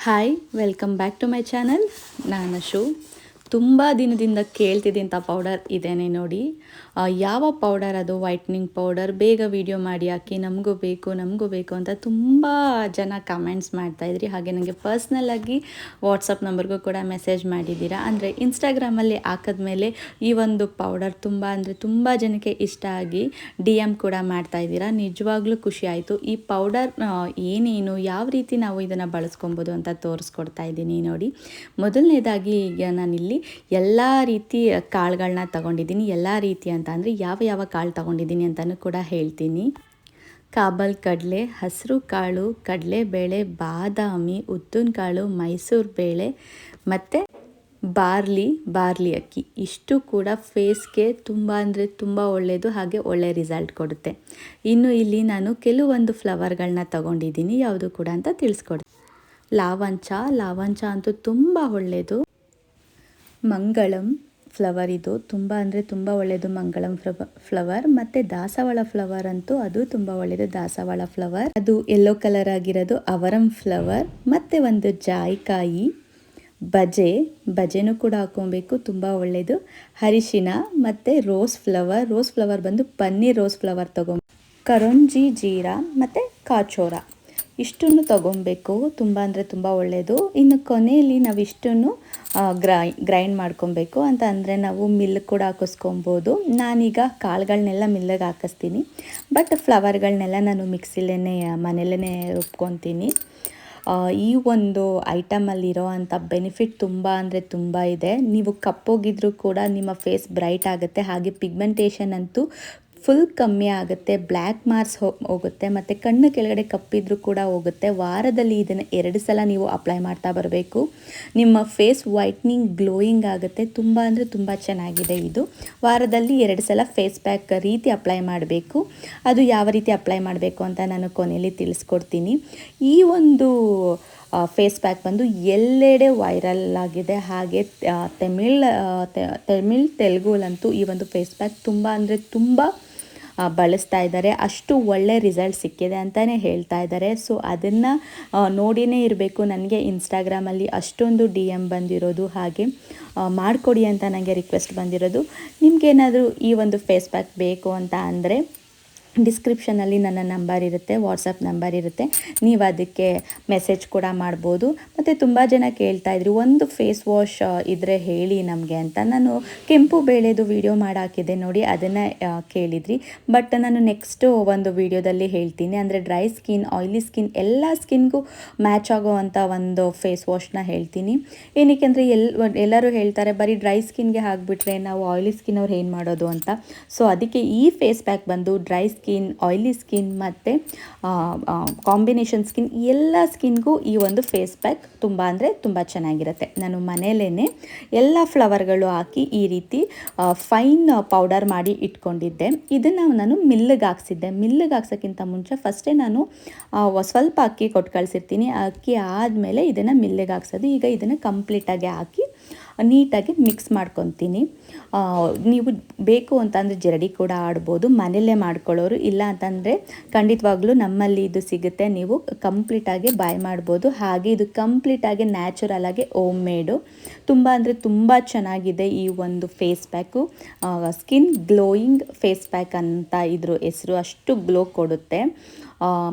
hi welcome back to my channel ನಾನು ಶು ತುಂಬ ದಿನದಿಂದ ಕೇಳ್ತಿದ್ದಂಥ ಪೌಡರ್ ಇದೇನೆ ನೋಡಿ. ಯಾವ ಪೌಡರ್ ಅದು? ವೈಟ್ನಿಂಗ್ ಪೌಡರ್ ಬೇಗ ವಿಡಿಯೋ ಮಾಡಿ ಹಾಕಿ, ನಮಗೂ ಬೇಕು ನಮಗೂ ಬೇಕು ಅಂತ ತುಂಬ ಜನ ಕಮೆಂಟ್ಸ್ ಮಾಡ್ತಾಯಿದ್ರಿ ಹಾಗೆ ನನಗೆ ಪರ್ಸ್ನಲ್ಲಾಗಿ ವಾಟ್ಸಪ್ ನಂಬರ್ಗೂ ಕೂಡ ಮೆಸೇಜ್ ಮಾಡಿದ್ದೀರಾ. ಅಂದರೆ ಇನ್ಸ್ಟಾಗ್ರಾಮಲ್ಲಿ ಹಾಕಿದ್ಮೇಲೆ ಈ ಒಂದು ಪೌಡರ್ ತುಂಬ ಅಂದರೆ ತುಂಬ ಜನಕ್ಕೆ ಇಷ್ಟ ಆಗಿ ಡಿ ಎಂ ಕೂಡ ಮಾಡ್ತಾಯಿದ್ದೀರಾ ನಿಜವಾಗ್ಲೂ ಖುಷಿ ಆಯಿತು. ಈ ಪೌಡರ್ ಏನೇನು, ಯಾವ ರೀತಿ ನಾವು ಇದನ್ನು ಬಳಸ್ಕೊಬೋದು ಅಂತ ತೋರಿಸ್ಕೊಡ್ತಾ ಇದ್ದೀನಿ ನೋಡಿ. ಮೊದಲನೇದಾಗಿ ಈಗ ನಾನಿಲ್ಲಿ ಎಲ್ಲ ರೀತಿ ಕಾಳುಗಳನ್ನ ತಗೊಂಡಿದ್ದೀನಿ. ಎಲ್ಲ ರೀತಿ ಅಂತ ಅಂದರೆ ಯಾವ ಯಾವ ಕಾಳು ತಗೊಂಡಿದ್ದೀನಿ ಅಂತಲೂ ಕೂಡ ಹೇಳ್ತೀನಿ. ಕಾಬಲ್ ಕಡಲೆ, ಹಸಿರು ಕಾಳು, ಕಡಲೆಬೇಳೆ, ಬಾದಾಮಿ, ಉದ್ದಿನ ಕಾಳು, ಮೈಸೂರು ಬೇಳೆ ಮತ್ತು ಬಾರ್ಲಿ ಬಾರ್ಲಿ ಅಕ್ಕಿ. ಇಷ್ಟು ಕೂಡ ಫೇಸ್ಗೆ ತುಂಬ ಅಂದರೆ ತುಂಬ ಒಳ್ಳೆಯದು ಹಾಗೆ ಒಳ್ಳೆ ರಿಸಲ್ಟ್ ಕೊಡುತ್ತೆ. ಇನ್ನು ಇಲ್ಲಿ ನಾನು ಕೆಲವೊಂದು ಫ್ಲವರ್ಗಳನ್ನ ತಗೊಂಡಿದ್ದೀನಿ. ಯಾವುದು ಕೂಡ ಅಂತ ತಿಳಿಸ್ಕೊಡ್ತೀನಿ ಲಾವಂಚ ಲಾವಂಚ ಅಂತೂ ತುಂಬ ಒಳ್ಳೆಯದು ಮಂಗಳಂ ಫ್ಲವರ್ ಇದು. ತುಂಬ ಅಂದರೆ ತುಂಬ ಒಳ್ಳೆಯದು ಮಂಗಳಂ ಫ್ಲವ, ಫ್ಲವರ್. ಮತ್ತು ದಾಸವಾಳ ಫ್ಲವರ್ ಅಂತೂ ಅದು ತುಂಬ ಒಳ್ಳೆಯದು ದಾಸವಾಳ ಫ್ಲವರ್. ಅದು ಯೆಲ್ಲೋ ಕಲರ್ ಆಗಿರೋದು ಅವರಂ ಫ್ಲವರ್. ಮತ್ತು ಒಂದು ಜಾಯಿಕಾಯಿ, ಬಜೆ. ಬಜೆನೂ ಕೂಡ ಹಾಕೊಬೇಕು ತುಂಬ ಒಳ್ಳೆಯದು ಅರಿಶಿನ ಮತ್ತು ರೋಸ್ ಫ್ಲವರ್. ರೋಸ್ ಫ್ಲವರ್ ಬಂದು ಪನ್ನೀರ್ ರೋಸ್ ಫ್ಲವರ್ ತಗೊಂಡು ಕರಂಜಿ ಜೀರಾ, ಮತ್ತು ಕಾಚೋರ. ಇಷ್ಟನ್ನು ತಗೊಬೇಕು. ತುಂಬ ಅಂದರೆ ತುಂಬ ಒಳ್ಳೆಯದು ಇನ್ನು ಕೊನೆಯಲ್ಲಿ ನಾವು ಇಷ್ಟನ್ನು ಗ್ರೈ, ಗ್ರೈಂಡ್ ಮಾಡ್ಕೊಬೇಕು. ಅಂತ ಅಂದರೆ ನಾವು ಮಿಲ್ ಕೂಡ ಹಾಕಿಸ್ಕೊಬೋದು. ನಾನೀಗ ಕಾಳುಗಳನ್ನೆಲ್ಲ ಮಿಲ್ಲಗೆ ಹಾಕಿಸ್ತೀನಿ. ಬಟ್ ಫ್ಲವರ್ಗಳನ್ನೆಲ್ಲ ನಾನು ಮಿಕ್ಸಿಲೇ ಮನೆಯಲ್ಲೇ ರುಬ್ಕೊತೀನಿ. ಈ ಒಂದು ಐಟಮಲ್ಲಿರೋ ಅಂಥ ಬೆನಿಫಿಟ್ ತುಂಬ ಅಂದರೆ ತುಂಬ ಇದೆ. ನೀವು ಕಪ್ಪೋಗಿದ್ರೂ ಕೂಡ ನಿಮ್ಮ ಫೇಸ್ ಬ್ರೈಟ್ ಆಗುತ್ತೆ. ಹಾಗೆ ಪಿಗ್ಮೆಂಟೇಷನ್ ಅಂತೂ ಫುಲ್ ಕಮ್ಮಿ ಆಗುತ್ತೆ ಬ್ಲ್ಯಾಕ್ ಮಾರ್ಕ್ಸ್ ಹೋಗುತ್ತೆ, ಮತ್ತು ಕಣ್ಣು ಕೆಳಗಡೆ ಕಪ್ಪಿದ್ರೂ ಕೂಡ ಹೋಗುತ್ತೆ. ವಾರದಲ್ಲಿ ಇದನ್ನು ಎರಡು ಸಲ ನೀವು ಅಪ್ಲೈ ಮಾಡ್ತಾ ಬರಬೇಕು. ನಿಮ್ಮ ಫೇಸ್ ವೈಟ್ನಿಂಗ್ ಗ್ಲೋಯಿಂಗ್ ಆಗುತ್ತೆ. ತುಂಬ ಅಂದರೆ ತುಂಬ ಚೆನ್ನಾಗಿದೆ ಇದು. ವಾರದಲ್ಲಿ ಎರಡು ಸಲ ಫೇಸ್ ಪ್ಯಾಕ್ ರೀತಿ ಅಪ್ಲೈ ಮಾಡಬೇಕು. ಅದು ಯಾವ ರೀತಿ ಅಪ್ಲೈ ಮಾಡಬೇಕು ಅಂತ ನಾನು ಕೊನೆಯಲ್ಲಿ ತಿಳಿಸ್ಕೊಡ್ತೀನಿ. ಈ ಒಂದು ಫೇಸ್ ಪ್ಯಾಕ್ ಬಂದು ಎಲ್ಲೆಡೆ ವೈರಲ್ ಆಗಿದೆ. ಹಾಗೆ ತಮಿಳ್ ತಮಿಳ್ ತೆಲುಗುಲಂತೂ ಈ ಒಂದು ಫೇಸ್ ಪ್ಯಾಕ್ ತುಂಬ ಅಂದರೆ ತುಂಬ ಬಳಸ್ತಾ ಇದ್ದಾರೆ. ಅಷ್ಟು ಒಳ್ಳೆ ರಿಸಲ್ಟ್ ಸಿಕ್ಕಿದೆ ಅಂತಲೇ ಹೇಳ್ತಾ ಇದ್ದಾರೆ. ಸೊ ಅದನ್ನು ನೋಡಿನೇ ಇರಬೇಕು. ನನಗೆ ಇನ್ಸ್ಟಾಗ್ರಾಮಲ್ಲಿ ಅಷ್ಟೊಂದು ಡಿ ಎಂ ಬಂದಿರೋದು ಹಾಗೆ ಮಾಡಿಕೊಡಿ ಅಂತ ನನಗೆ ರಿಕ್ವೆಸ್ಟ್ ಬಂದಿರೋದು. ನಿಮಗೇನಾದರೂ ಈ ಒಂದು ಫೇಸ್ ಪ್ಯಾಕ್ ಬೇಕು ಅಂತ ಅಂದರೆ ಡಿಸ್ಕ್ರಿಪ್ಷನಲ್ಲಿ ನನ್ನ ನಂಬರ್ ಇರುತ್ತೆ, ವಾಟ್ಸಪ್ ನಂಬರ್ ಇರುತ್ತೆ. ನೀವು ಅದಕ್ಕೆ ಮೆಸೇಜ್ ಕೂಡ ಮಾಡ್ಬೋದು. ಮತ್ತು ತುಂಬ ಜನ ಕೇಳ್ತಾ ಇದ್ರಿ, ಒಂದು ಫೇಸ್ ವಾಶ್ ಇದ್ದರೆ ಹೇಳಿ ನಮಗೆ ಅಂತ. ನಾನು ಕೆಂಪು ಬೇಳೆದು ವಿಡಿಯೋ ಮಾಡಾಕಿದೆ ನೋಡಿ, ಅದನ್ನು ಕೇಳಿದ್ರಿ. ಬಟ್ ನಾನು ನೆಕ್ಸ್ಟು ಒಂದು ವಿಡಿಯೋದಲ್ಲಿ ಹೇಳ್ತೀನಿ. ಅಂದರೆ ಡ್ರೈ ಸ್ಕಿನ್ ಆಯಿಲಿ ಸ್ಕಿನ್ ಎಲ್ಲ ಸ್ಕಿನ್ಗೂ ಮ್ಯಾಚ್ ಆಗೋವಂಥ ಒಂದು ಫೇಸ್ ವಾಶ್ನ ಹೇಳ್ತೀನಿ. ಏನಕ್ಕೆ ಅಂದರೆ ಎಲ್, ಎಲ್ಲರೂ ಹೇಳ್ತಾರೆ, ಬರೀ ಡ್ರೈ ಸ್ಕಿನ್ಗೆ ಹಾಕ್ಬಿಟ್ರೆ ನಾವು ಆಯಿಲಿ ಸ್ಕಿನ್ ಅವ್ರು ಏನು ಮಾಡೋದು ಅಂತ. ಸೊ ಅದಕ್ಕೆ ಈ ಫೇಸ್ ಪ್ಯಾಕ್ ಬಂದು ಡ್ರೈ ಸ್ಕಿನ್ ಆಯ್ಲಿ ಸ್ಕಿನ್ ಮತ್ತು ಕಾಂಬಿನೇಷನ್ ಸ್ಕಿನ್ ಎಲ್ಲ ಸ್ಕಿನ್ಗೂ ಈ ಒಂದು ಫೇಸ್ ಪ್ಯಾಕ್ ತುಂಬ ಅಂದರೆ ತುಂಬ ಚೆನ್ನಾಗಿರುತ್ತೆ. ನಾನು ಮನೆಯಲ್ಲೇ ಎಲ್ಲ ಫ್ಲವರ್ಗಳು ಹಾಕಿ ಈ ರೀತಿ ಫೈನ್ ಪೌಡರ್ ಮಾಡಿ ಇಟ್ಕೊಂಡಿದ್ದೆ. ಇದನ್ನು ನಾನು ಮಿಲ್ಲಿಗೆ ಹಾಕ್ಸಿದ್ದೆ. ಮಿಲ್ಲಿಗೆ ಹಾಕ್ಸೋಕ್ಕಿಂತ ಮುಂಚೆ ಫಸ್ಟೇ ನಾನು ಸ್ವಲ್ಪ ಅಕ್ಕಿ ಕೊಟ್ಟು ಕಳಿಸಿರ್ತೀನಿ ಅಕ್ಕಿ ಆದಮೇಲೆ ಇದನ್ನು ಮಿಲ್ಲಿಗೆ ಹಾಕ್ಸೋದು. ಈಗ ಇದನ್ನು ಕಂಪ್ಲೀಟಾಗಿ ಹಾಕಿ ನೀಟಾಗಿ ಮಿಕ್ಸ್ ಮಾಡ್ಕೊತೀನಿ. ನೀವು ಬೇಕು ಅಂತಂದರೆ ಜರಡಿ ಕೂಡ ಆಡ್ಬೋದು ಮನೆಯಲ್ಲೇ ಮಾಡ್ಕೊಳ್ಳೋರು ಇಲ್ಲ ಅಂತಂದರೆ ಖಂಡಿತವಾಗ್ಲೂ ನಮ್ಮಲ್ಲಿ ಇದು ಸಿಗುತ್ತೆ. ನೀವು ಕಂಪ್ಲೀಟಾಗಿ ಬಾಯ್ ಮಾಡ್ಬೋದು. ಹಾಗೆ ಇದು ಕಂಪ್ಲೀಟಾಗಿ ನ್ಯಾಚುರಲ್ ಆಗಿ ಓಮ್ ಮೇಡು ತುಂಬ ಅಂದರೆ ತುಂಬ ಚೆನ್ನಾಗಿದೆ ಈ ಒಂದು face pack skin glowing face pack ಅಂತ ಇದ್ರ ಹೆಸರು ಅಷ್ಟು ಗ್ಲೋ ಕೊಡುತ್ತೆ.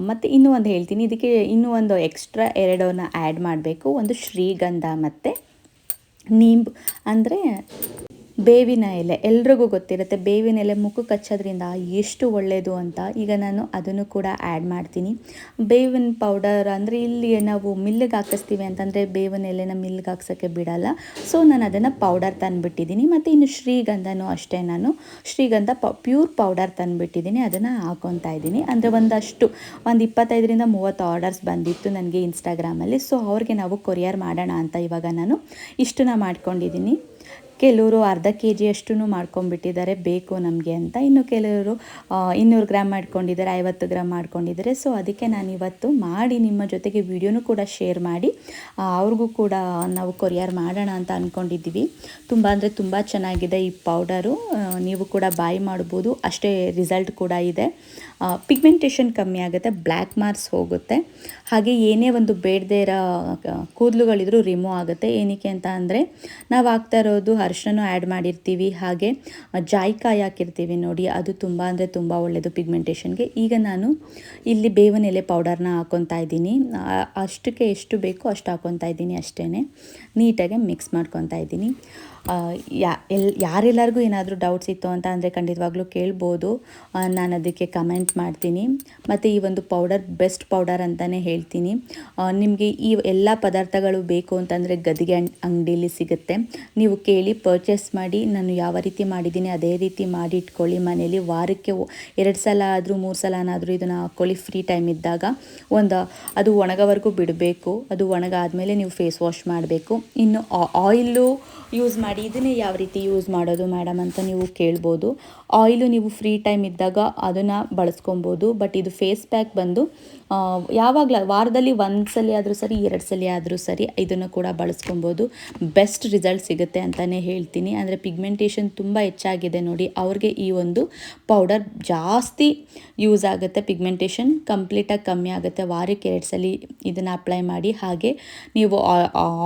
ಮತ್ತು ಇನ್ನೂ ಒಂದು ಹೇಳ್ತೀನಿ. ಇದಕ್ಕೆ ಇನ್ನೂ ಒಂದು ಎಕ್ಸ್ಟ್ರಾ ಎರಡನ್ನ ಆ್ಯಡ್ ಮಾಡಬೇಕು. ಒಂದು ಶ್ರೀಗಂಧ ಮತ್ತು ನೀಂಬು ಅಂದರೆ ಬೇವಿನ ಎಲೆ. ಎಲ್ರಿಗೂ ಗೊತ್ತಿರುತ್ತೆ ಬೇವಿನ ಎಲೆ ಮುಖಕ್ಕೆ ಕಚ್ಚೋದ್ರಿಂದ ಎಷ್ಟು ಒಳ್ಳೆಯದು ಅಂತ. ಈಗ ನಾನು ಅದನ್ನು ಕೂಡ ಆ್ಯಡ್ ಮಾಡ್ತೀನಿ. ಬೇವಿನ ಪೌಡರ್ ಅಂದರೆ ಇಲ್ಲಿ ನಾವು ಮಿಲ್ಲಿಗೆ ಹಾಕಿಸ್ತೀವಿ ಅಂತಂದರೆ ಬೇವಿನ ಎಲೆನ ಮಿಲ್ಲಿಗೆ ಹಾಕ್ಸೋಕ್ಕೆ ಬಿಡಲ್ಲ. ಸೊ ನಾನು ಅದನ್ನು ಪೌಡರ್ ತಂದುಬಿಟ್ಟಿದ್ದೀನಿ. ಮತ್ತು ಇನ್ನು ಶ್ರೀಗಂಧನೂ ಅಷ್ಟೇ ನಾನು. ಶ್ರೀಗಂಧ ಪ ಪ್ಯೂರ್ ಪೌಡರ್ ತಂದುಬಿಟ್ಟಿದ್ದೀನಿ. ಅದನ್ನು ಹಾಕೊತಾ ಇದ್ದೀನಿ. ಅಂದರೆ ಒಂದಷ್ಟು, ಒಂದು ಇಪ್ಪತ್ತೈದರಿಂದ ಮೂವತ್ತು ಆರ್ಡರ್ಸ್ ಬಂದಿತ್ತು ನನಗೆ ಇನ್ಸ್ಟಾಗ್ರಾಮಲ್ಲಿ ಸೊ ಅವ್ರಿಗೆ ನಾವು ಕೊರಿಯರ್ ಮಾಡೋಣ ಅಂತ ಇವಾಗ ನಾನು ಇಷ್ಟನ್ನ ಮಾಡ್ಕೊಂಡಿದ್ದೀನಿ. ಕೆಲವರು ಅರ್ಧ ಕೆ ಜಿ ಅಷ್ಟು ಮಾಡ್ಕೊಂಡ್ಬಿಟ್ಟಿದ್ದಾರೆ, ಬೇಕು ನಮಗೆ ಅಂತ. ಇನ್ನು ಕೆಲವರು ಇನ್ನೂರು ಗ್ರಾಮ್ ಮಾಡ್ಕೊಂಡಿದ್ದಾರೆ, ಐವತ್ತು ಗ್ರಾಮ್ ಮಾಡ್ಕೊಂಡಿದ್ದಾರೆ. ಸೊ ಅದಕ್ಕೆ ನಾನು ಇವತ್ತು ಮಾಡಿ ನಿಮ್ಮ ಜೊತೆಗೆ ವಿಡಿಯೋನೂ ಕೂಡ ಶೇರ್ ಮಾಡಿ ಅವ್ರಿಗೂ ಕೂಡ ನಾವು ಕೊರಿಯರ್ ಮಾಡೋಣ ಅಂತ ಅಂದ್ಕೊಂಡಿದ್ದೀವಿ ತುಂಬ ಅಂದರೆ ತುಂಬ ಚೆನ್ನಾಗಿದೆ ಈ ಪೌಡರು. ನೀವು ಕೂಡ ಬಾಯ್ ಮಾಡ್ಬೋದು. ಅಷ್ಟೇ ರಿಸಲ್ಟ್ ಕೂಡ ಇದೆ. ಪಿಗ್ಮೆಂಟೇಷನ್ ಕಮ್ಮಿ ಆಗುತ್ತೆ ಬ್ಲ್ಯಾಕ್ ಮಾರ್ಕ್ಸ್ ಹೋಗುತ್ತೆ. ಹಾಗೆ ಏನೇ ಒಂದು ಬೇಡದೇ ಇರೋ ಕೂದಲುಗಳಿದ್ರೂ ರಿಮೂವ್ ಆಗುತ್ತೆ. ಏನಕ್ಕೆ ಅಂತ ಅಂದರೆ, ನಾವು ಹಾಕ್ತಾ ಇರೋದು ಅರಿಶಿನ ಆ್ಯಡ್ ಮಾಡಿರ್ತೀವಿ. ಹಾಗೆ ಜಾಯಿಕಾಯಿ ಹಾಕಿರ್ತೀವಿ ನೋಡಿ, ಅದು ತುಂಬ ಅಂದರೆ ತುಂಬ ಒಳ್ಳೆಯದು ಪಿಗ್ಮೆಂಟೇಷನ್ಗೆ ಈಗ ನಾನು ಇಲ್ಲಿ ಬೇವಿನ ಎಲೆ ಪೌಡರ್ನ ಹಾಕ್ಕೊತಾ ಇದ್ದೀನಿ. ಅಷ್ಟಕ್ಕೆ ಎಷ್ಟು ಬೇಕೋ ಅಷ್ಟು ಹಾಕ್ಕೊತಾ ಇದ್ದೀನಿ ಅಷ್ಟೇ ನೀಟಾಗಿ ಮಿಕ್ಸ್ ಮಾಡ್ಕೊತಾ ಇದ್ದೀನಿ. ಯಾ, ಎಲ್, ಯಾರೆಲ್ಲರಿಗೂ ಏನಾದರೂ ಡೌಟ್ಸ್ ಇತ್ತು ಅಂತ ಅಂದರೆ ಖಂಡಿತವಾಗ್ಲೂ ಕೇಳ್ಬೋದು. ನಾನು ಅದಕ್ಕೆ ಕಮೆಂಟ್ ಮಾಡ್ತೀನಿ. ಮತ್ತು ಈ ಒಂದು ಪೌಡರ್ ಬೆಸ್ಟ್ ಪೌಡರ್ ಅಂತಲೇ ಹೇಳ್ತೀನಿ. ನಿಮಗೆ ಈ ಎಲ್ಲ ಪದಾರ್ಥಗಳು ಬೇಕು ಅಂತಂದರೆ ಗದಿಗೆ ಅಂಗ್- ಅಂಗಡಿಲಿ ಸಿಗುತ್ತೆ. ನೀವು ಕೇಳಿ ಪರ್ಚೇಸ್ ಮಾಡಿ, ನಾನು ಯಾವ ರೀತಿ ಮಾಡಿದ್ದೀನಿ ಅದೇ ರೀತಿ ಮಾಡಿ ಇಟ್ಕೊಳ್ಳಿ. ಮನೇಲಿ ವಾರಕ್ಕೆ ಎರಡು ಸಲ ಆದರೂ, ಮೂರು ಸಲನಾದರೂ ಇದನ್ನು ಹಾಕ್ಕೊಳ್ಳಿ ಫ್ರೀ ಟೈಮ್ ಇದ್ದಾಗ. ಒಂದು, ಅದು ಒಣಗೋವರೆಗೂ ಬಿಡಬೇಕು. ಅದು ಒಣಗಾದ್ಮೇಲೆ ನೀವು ಫೇಸ್ ವಾಶ್ ಮಾಡಬೇಕು. ಇನ್ನು ಆಯಿಲು ಯೂಸ್ ಮಾಡಿ ಇದನ್ನೇ ಯಾವ ರೀತಿ ಯೂಸ್ ಮಾಡೋದು ಮೇಡಮ್ ಅಂತ ನೀವು ಕೇಳ್ಬೋದು. ಆಯಿಲು ನೀವು ಫ್ರೀ ಟೈಮ್ ಇದ್ದಾಗ ಅದನ್ನು ಬಳಸ್ಕೊಬೋದು. ಬಟ್ ಇದು ಫೇಸ್ ಪ್ಯಾಕ್ ಬಂದು ಯಾವಾಗಲ, ವಾರದಲ್ಲಿ ಒಂದು ಸಲ ಆದರೂ ಸರಿ, ಎರಡು ಸಲ ಆದರೂ ಸರಿ ಇದನ್ನು ಕೂಡ ಬಳಸ್ಕೊಬೋದು. ಬೆಸ್ಟ್ ರಿಸಲ್ಟ್ ಸಿಗುತ್ತೆ ಅಂತಲೇ ಹೇಳ್ತೀನಿ. ಅಂದರೆ ಪಿಗ್ಮೆಂಟೇಷನ್ ತುಂಬ ಹೆಚ್ಚಾಗಿದೆ ನೋಡಿ, ಅವ್ರಿಗೆ ಈ ಒಂದು ಪೌಡರ್ ಜಾಸ್ತಿ ಯೂಸ್ ಆಗುತ್ತೆ. ಪಿಗ್ಮೆಂಟೇಷನ್ ಕಂಪ್ಲೀಟಾಗಿ ಕಮ್ಮಿ ಆಗುತ್ತೆ. ವಾರಕ್ಕೆ ಎರಡು ಸಲ ಇದನ್ನು ಅಪ್ಲೈ ಮಾಡಿ. ಹಾಗೆ ನೀವು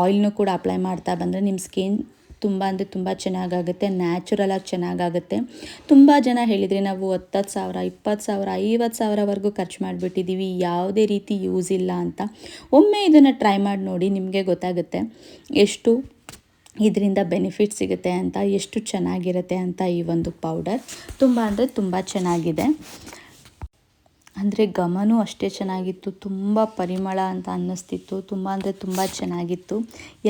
ಆಯಿಲ್ನು ಕೂಡ ಅಪ್ಲೈ ಮಾಡ್ತಾ ಬಂದರೆ ನಿಮ್ಮ ಸ್ಕಿನ್ ತುಂಬ ಅಂದರೆ ತುಂಬ ಚೆನ್ನಾಗಾಗುತ್ತೆ ನ್ಯಾಚುರಲಾಗಿ ಚೆನ್ನಾಗಾಗುತ್ತೆ. ತುಂಬ ಜನ ಹೇಳಿದರೆ ನಾವು ಹತ್ತತ್ತು ಸಾವಿರ, ಇಪ್ಪತ್ತು ಸಾವಿರ, ಐವತ್ತು ಸಾವಿರವರೆಗೂ ಖರ್ಚು ಮಾಡಿಬಿಟ್ಟಿದ್ದೀವಿ, ಯಾವುದೇ ರೀತಿ ಯೂಸ್ ಇಲ್ಲ ಅಂತ. ಒಮ್ಮೆ ಇದನ್ನು ಟ್ರೈ ಮಾಡಿ ನೋಡಿ ನಿಮಗೆ ಗೊತ್ತಾಗುತ್ತೆ ಎಷ್ಟು ಇದರಿಂದ ಬೆನಿಫಿಟ್ ಸಿಗುತ್ತೆ ಅಂತ, ಎಷ್ಟು ಚೆನ್ನಾಗಿರುತ್ತೆ ಅಂತ ಈ ಒಂದು ಪೌಡರ್ ತುಂಬ ಅಂದರೆ ತುಂಬ ಚೆನ್ನಾಗಿದೆ. ಅಂದರೆ ಘಮನೂ ಅಷ್ಟೇ ಚೆನ್ನಾಗಿತ್ತು, ತುಂಬ ಪರಿಮಳ ಅಂತ ಅನ್ನಿಸ್ತಿತ್ತು, ತುಂಬ ಅಂದರೆ ತುಂಬ ಚೆನ್ನಾಗಿತ್ತು.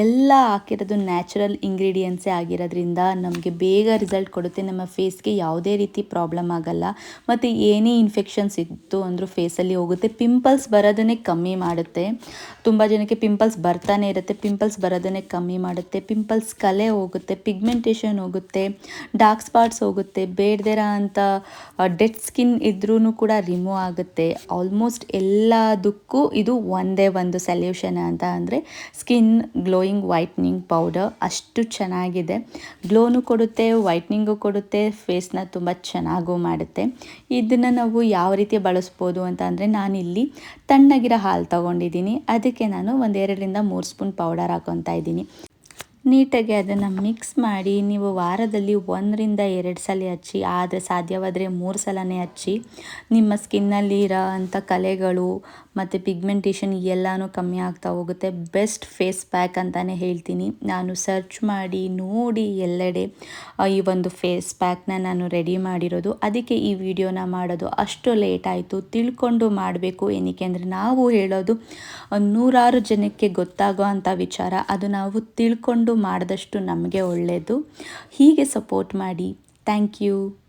ಎಲ್ಲ ಹಾಕಿರೋದು ನ್ಯಾಚುರಲ್ ಇಂಗ್ರೀಡಿಯೆಂಟ್ಸೇ ಆಗಿರೋದ್ರಿಂದ ನಮಗೆ ಬೇಗ ರಿಸಲ್ಟ್ ಕೊಡುತ್ತೆ, ನಮ್ಮ ಫೇಸ್ಗೆ ಯಾವುದೇ ರೀತಿ ಪ್ರಾಬ್ಲಮ್ ಆಗಲ್ಲ. ಮತ್ತು ಏನೇ ಇನ್ಫೆಕ್ಷನ್ಸ್ ಇತ್ತು ಅಂದರೂ ಫೇಸಲ್ಲಿ ಹೋಗುತ್ತೆ, ಪಿಂಪಲ್ಸ್ ಬರೋದನ್ನೇ ಕಮ್ಮಿ ಮಾಡುತ್ತೆ. ತುಂಬ ಜನಕ್ಕೆ ಪಿಂಪಲ್ಸ್ ಬರ್ತಾನೆ ಇರುತ್ತೆ, ಪಿಂಪಲ್ಸ್ ಬರೋದನ್ನೇ ಕಮ್ಮಿ ಮಾಡುತ್ತೆ, ಪಿಂಪಲ್ಸ್ ಕಲೆ ಹೋಗುತ್ತೆ, ಪಿಗ್ಮೆಂಟೇಷನ್ ಹೋಗುತ್ತೆ, ಡಾರ್ಕ್ ಸ್ಪಾಟ್ಸ್ ಹೋಗುತ್ತೆ, ಬೇಡದಿರೋ ಅಂತ ಡೆಡ್ ಸ್ಕಿನ್ ಇದ್ರೂ ಕೂಡ ರಿಮೂವ್ ಆಗುತ್ತೆ ಆಲ್ಮೋಸ್ಟ್ ಎಲ್ಲದಕ್ಕೂ ಇದು ಒಂದೇ ಒಂದು ಸೊಲ್ಯೂಷನ್ ಅಂತ ಅಂದರೆ ಸ್ಕಿನ್ ಗ್ಲೋಯಿಂಗ್ ವೈಟ್ನಿಂಗ್ ಪೌಡರ್ ಅಷ್ಟು ಚೆನ್ನಾಗಿದೆ. ಗ್ಲೋನು ಕೊಡುತ್ತೆ ವೈಟ್ನಿಂಗು ಕೊಡುತ್ತೆ ಫೇಸ್ನ ತುಂಬ ಚೆನ್ನಾಗೂ ಮಾಡುತ್ತೆ. ಇದನ್ನು ನಾವು ಯಾವ ರೀತಿ ಬಳಸ್ಬೋದು ಅಂತ ಅಂದರೆ ನಾನಿಲ್ಲಿ ತಣ್ಣಗಿರೋ ಹಾಲು ತೊಗೊಂಡಿದ್ದೀನಿ. ಅದಕ್ಕೆ ನಾನು ಒಂದೆರಡರಿಂದ ಮೂರು ಸ್ಪೂನ್ ಪೌಡರ್ ಹಾಕೊತಾ ಇದ್ದೀನಿ. ನೀಟಾಗಿ ಅದನ್ನು ಮಿಕ್ಸ್ ಮಾಡಿ ನೀವು ವಾರದಲ್ಲಿ ಒಂದರಿಂದ ಎರಡು ಸಲ ಹಚ್ಚಿ, ಆದರೆ ಸಾಧ್ಯವಾದರೆ ಮೂರು ಸಲನೇ ಹಚ್ಚಿ, ನಿಮ್ಮ ಸ್ಕಿನ್ನಲ್ಲಿ ಇರೋ ಅಂಥ ಕಲೆಗಳು ಮತ್ತು ಪಿಗ್ಮೆಂಟೇಷನ್ ಎಲ್ಲನೂ ಕಮ್ಮಿ ಆಗ್ತಾ ಹೋಗುತ್ತೆ. ಬೆಸ್ಟ್ ಫೇಸ್ ಪ್ಯಾಕ್ ಅಂತಲೇ ಹೇಳ್ತೀನಿ. ನಾನು ಸರ್ಚ್ ಮಾಡಿ, ನೋಡಿ ಎಲ್ಲೆಡೆ ಈ ಒಂದು ಫೇಸ್ ಪ್ಯಾಕ್ನ ನಾನು ರೆಡಿ ಮಾಡಿರೋದು. ಅದಕ್ಕೆ ಈ ವಿಡಿಯೋನ ಮಾಡೋದು ಅಷ್ಟು ಲೇಟ್ ಆಯಿತು. ತಿಳ್ಕೊಂಡು ಮಾಡಬೇಕು ಏನಕ್ಕೆ ಅಂದರೆ ನಾವು ಹೇಳೋದು ನೂರಾರು ಜನಕ್ಕೆ ಗೊತ್ತಾಗೋ ಅಂಥ ವಿಚಾರ. ಅದು ನಾವು ತಿಳ್ಕೊಂಡು ಮಾಡಿದಷ್ಟು ನಮಗೆ ಒಳ್ಳೆಯದು ಹೀಗೆ ಸಪೋರ್ಟ್ ಮಾಡಿ. Thank you